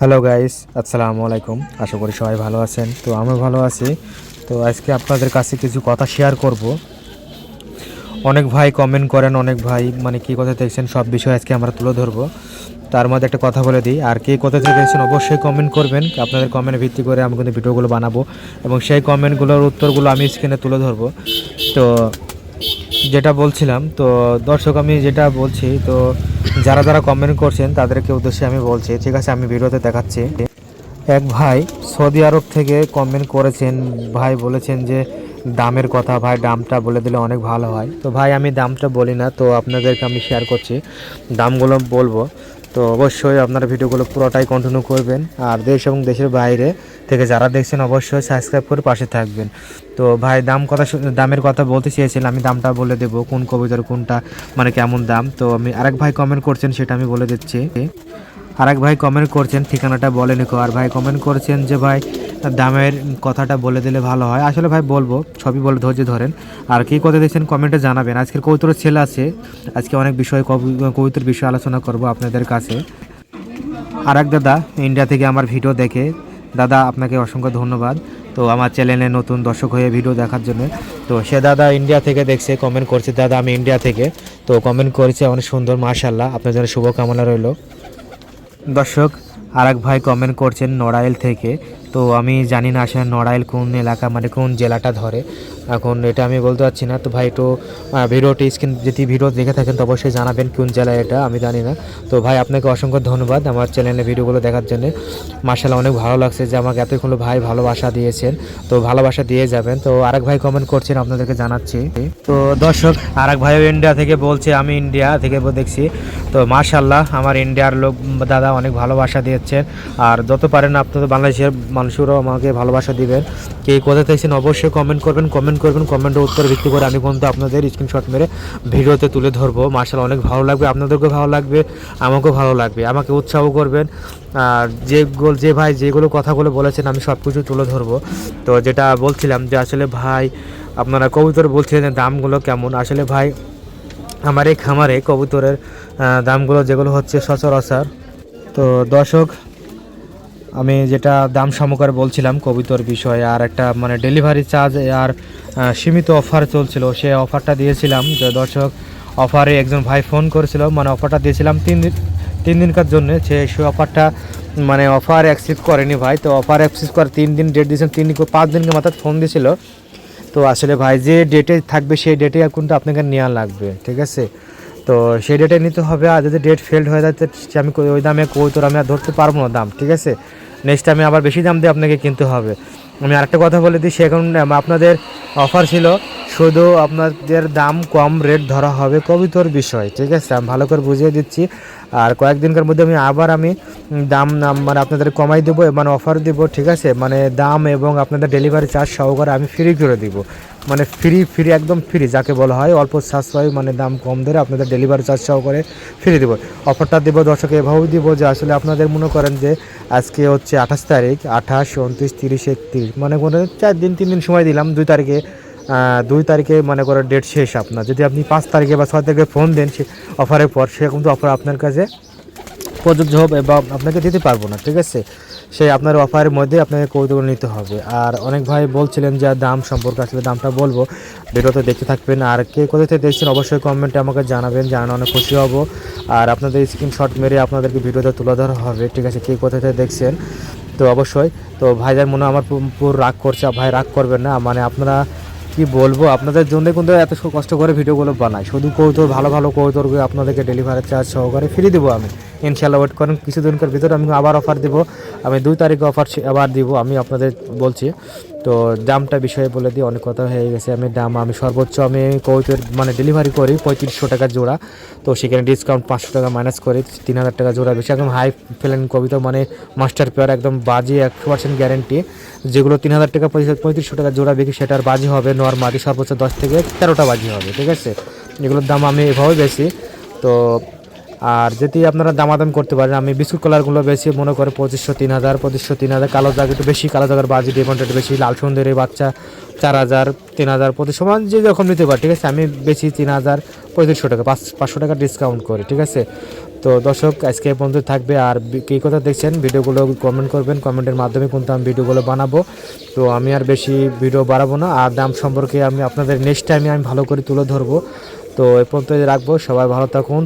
Hello guys আসসালামু আলাইকুম আশা করি সবাই ভালো আছেন। তো আমি ভালো আছি। তো আজকে আপনাদের কাছে কিছু কথা শেয়ার করব। অনেক ভাই কমেন্ট করেন, অনেক ভাই মানে কী কথা দেখছেন সব বিষয় আজকে আমরা তুলে ধরবো। তার মধ্যে একটা কথা বলে দিই। আর কে কোথা থেকে দেখছেন অবশ্যই কমেন্ট করবেন। আপনাদের কমেন্টে ভিত্তি করে আমি কিন্তু ভিডিওগুলো বানাবো। এবং সেই কমেন্টগুলোর উত্তরগুলো আমি স্ক্রিনে তুলে ধরবো। তো যেটা বলছিলাম, তো দর্শক, আমি যেটা বলছি, তো যারা যারা কমেন্ট করছেন, তাদেরকে উদ্দেশ্যে আমি বলছি, ঠিক আছে, আমি ভিডিওতে দেখাচ্ছি। এক ভাই সৌদি আরব থেকে কমেন্ট করেছেন, ভাই বলেছেন যে দামের কথা, ভাই দামটা বলে দিলে অনেক ভালো হয়। তো ভাই, আমি দামটা বলি না, তো আপনাদেরকে আমি শেয়ার করছি। দামগুলো বলব। তো অবশ্যই আপনারা ভিডিওগুলো পুরোটাই কন্টিনিউ করবেন। আর দেশ এবং দেশের বাইরে থেকে যারা দেখছেন, অবশ্যই সাবস্ক্রাইব করে পাশে থাকবেন। তো ভাই, দাম কথা দামের কথা বলতে চেয়েছিলাম, আমি দামটা বলে দেব, কোন কবিতার, কোনটা মানে কেমন দাম। তো আমি আরেক ভাই কমেন্ট করছেন, সেটা আমি বলে দিচ্ছি। আরেক ভাই কমেন্ট করছেন, ঠিকানাটা বলেনি আর ভাই কমেন্ট করছেন যে ভাই দামের কথাটা বলে দিলে ভালো হয়। আসলে ভাই বলব, সবই বলে ধৈর্য ধরেন। আর কী কথা দেখছেন কমেন্টে জানাবেন। আজকের কৌতুরের ছেলে আছে। আজকে অনেক বিষয় কবিতার বিষয়ে আলোচনা করব আপনাদের কাছে। আর এক দাদা ইন্ডিয়া থেকে আমার ভিডিও দেখে। দাদা, আপনাকে অসংখ্য ধন্যবাদ। তো আমার চ্যানেলে নতুন দর্শক হয়ে ভিডিও দেখার জন্য। তো সে দাদা ইন্ডিয়া থেকে দেখছে কমেন্ট করছে। দাদা, আমি ইন্ডিয়া থেকে। তো কমেন্ট করেছে অনেক সুন্দর মাশাল্লাহ আপনার জন্য শুভকামনা রইল। দর্শক আর এক ভাই কমেন্ট করছেন নড়াইল থেকে। তো আমি জানি না আসলে নড়াইল কোন এলাকা মানে কোন জেলাটা ধরে। এখন এটা আমি বলতে পারছি না। তো ভাই একটু ভিডিওটি স্ক্রিন যদি ভিডিও দেখে থাকেন তো অবশ্যই জানাবেন কোন জেলায় এটা, আমি জানি না। তো ভাই আপনাকে অসংখ্য ধন্যবাদ আমার চ্যানেলে ভিডিওগুলো দেখার জন্য। মার্শাল্লাহ অনেক ভালো লাগছে যে আমাকে এতগুলো ভাই ভালোবাসা দিয়েছেন। তো ভালোবাসা দিয়ে যাবেন। তো আরেক ভাই কমেন্ট করছেন, আপনাদেরকে জানাচ্ছি। তো দর্শক, আরেক ভাইও ইন্ডিয়া থেকে বলছে, আমি ইন্ডিয়া থেকে দেখছি। তো মার্শাল্লাহ আমার ইন্ডিয়ার লোক, দাদা অনেক ভালোবাসা দিয়েছেন আর যত পারেন আপনাদের বাংলাদেশের মানুষেরও আমাকে ভালোবাসা দিবেন। কে কোথা থেকেছেন অবশ্যই কমেন্ট করবেন কমেন্ট করবেন কমেন্টের উত্তর ভিত্তি করে আমি কিন্তু আপনাদের স্ক্রিনশট মেরে ভিডিওতে তুলে ধরবো। মার্শাল অনেক ভালো লাগবে, আপনাদেরকেও ভালো লাগবে, আমাকেও ভালো লাগবে, আমাকে উৎসাহ করবেন। আর যে গোল, যে ভাই যেগুলো কথাগুলো বলেছেন আমি সব কিছু তুলে ধরবো। তো যেটা বলছিলাম যে আসলে ভাই, আপনারা কবুতর বলছিলেন দামগুলো কেমন। আসলে ভাই, আমার এই খামারে কবুতরের দামগুলো যেগুলো হচ্ছে সচরাচর তো দর্শক, আমি যেটা দাম সমকার বলছিলাম কবিতর বিষয়ে, আর একটা মানে ডেলিভারি চার্জ আর সীমিত অফার চলছিল সে অফারটা দিয়েছিলাম। যে দর্শক অফারে একজন ভাই ফোন করেছিল মানে অফারটা দিয়েছিলাম তিন দিন, তিন দিনকার জন্য, সে সে অফারটা মানে অফার অ্যাকসেপ্ট করেনি ভাই। তো অফার অ্যাকসেপ্ট করে তিন দিন ডেট দিয়েছেন তিন পাঁচ দিনকে মাথায় ফোন দিয়েছিল। তো আসলে ভাই, যে ডেটে থাকবে, সেই ডেটে কিন্তু আপনাকে নেওয়া লাগবে, ঠিক আছে? তো সেই ডেটে নিতে হবে। আর যদি ডেট ফেল্ড হয়ে যায় আমি ওই দামে কই তোর আমি আর ধরতে পারব না দাম, ঠিক আছে? নেক্সট টাইমে আবার বেশি দাম দিয়ে আপনাকে কিনতে হবে। আমি আরেকটা কথা বলে দিই সেখানে আপনাদের অফার ছিল, শুধু আপনাদের দাম কম রেট ধরা হবে কবিতর বিষয়, ঠিক আছে? আমি ভালো করে বুঝিয়ে দিচ্ছি। আর কয়েকদিনকার মধ্যে আমি আবার আমি দাম মানে আপনাদের কমাই দেবো মানে অফার দেবো, ঠিক আছে? মানে দাম এবং আপনাদের ডেলিভারি চার্জ সহকারে আমি ফ্রি করে দিব। মানে ফ্রি ফ্রি একদম ফ্রি যাকে বলা হয়, অল্প সাশ্রয় মানে দাম কম ধরে আপনাদের ডেলিভারি চার্জ সহকারে ফ্রি দেবো। অফারটা দেবো দর্শক এভাবেই দিব যে আসলে আপনাদের মনে করেন যে আজকে হচ্ছে আঠাশ তারিখ, আঠাশ, উনত্রিশ, তিরিশ, একত্রিশ মানে কোনো চার দিন, তিন দিন সময় দিলাম, দুই তারিখে দুই তারিখে মনে করেন ডেট শেষ আপনার। যদি আপনি পাঁচ তারিখে বা ছয় তারিখে ফোন দেন সে অফারের পর, সেরকম তো অফার আপনার কাছে প্রযোজ্য হবে বা আপনাকে দিতে পারব না, ঠিক আছে? সেই আপনার অফারের মধ্যে আপনাকে কৌতুক নিতে হবে। আর অনেক ভাই বলছিলেন যে দাম সম্পর্কে আসলে দামটা বলব। ভিডিওতে দেখতে থাকবেন। আর কে কোথা থেকে দেখছেন অবশ্যই কমেন্টে আমাকে জানাবেন। জানানো অনেক খুশি হব। আর আপনাদের স্ক্রিনশট মেরে আপনাদেরকে ভিডিওতে তুলে ধরা হবে, ঠিক আছে? কে কোথা থেকে দেখছেন? তো অবশ্যই। তো ভাইজান মনে আমার পুরো রাগ করছে। ভাই রাগ করবেন না। মানে আপনারা কি বলব? আপনাদের জন্য কিন্তু এত কষ্ট করে ভিডিওগুলো বানাই। শুধু কৌতর ভালো ভালো কৌতরগুলো আপনাদেরকে ডেলিভারি চার্জ সহকারে ফ্রি দেবো আমি। ইনশাল্লাহ ওয়েট করেন। কিছুদিনকার ভিতরে আমি আবার অফার দেবো। আমি দুই তারিখে অফার আবার দিব। আমি আপনাদের বলছি। তো দামটা বিষয়ে বলে দিই, অনেক কথা হয়ে গেছে। আমি দাম, আমি সর্বোচ্চ আমি কৌতর মানে ডেলিভারি করি পঁয়ত্রিশশো টাকা জোড়া। তো সেখানে ডিসকাউন্ট পাঁচশো টাকা মাইনাস করে, তিন হাজার টাকা জোড়া বেশি। একদম হাই ফেলেন কবিতা মানে মাস্টার পেয়ার একদম বাজি একশো পার্সেন্ট গ্যারেন্টি যেগুলো তিন হাজার টাকা পঁয়ত্রিশ- পঁয়ত্রিশশো টাকা জোড়া বিক্রি সেটার বাজি হবে নর্মালি সর্বোচ্চ দশ থেকে তেরোটা বাজি হবে, ঠিক আছে? এগুলোর দাম আমি এভাবে বেশি। তো আর যদি আপনারা দামাদাম করতে পারেন, আমি বিস্কুট কালারগুলো বেশি মনে করে পঁচিশশো, তিন হাজার, পঁচিশশো, তিন হাজার, কালো দাগ একটু বেশি, কালো দাগের বাজি ডিমান্ড বেশি, লাল সুন্দরী বাচ্চা, চার হাজার, তিন হাজার পঁচিশশো মানে যে রকম নিতে পারে, ঠিক আছে? আমি বেশি তিন হাজার, পঁয়ত্রিশশো টাকা, পাঁচ, পাঁচশো টাকা ডিসকাউন্ট করি, ঠিক আছে? তো দর্শক, আজকে পর্যন্ত থাকবে, আর কী কথা দেখছেন, ভিডিওগুলো কমেন্ট করবেন কমেন্টের মাধ্যমে কিন্তু আমি ভিডিওগুলো বানাবো। তো আমি আর বেশি ভিডিও বাড়াবো না, আর দাম সম্পর্কে আমি আপনাদের নেক্সট টাইমে আমি ভালো করে তুলে ধরবো। তো এই পর্যন্ত রাখব, সবাই ভালো থাকুন।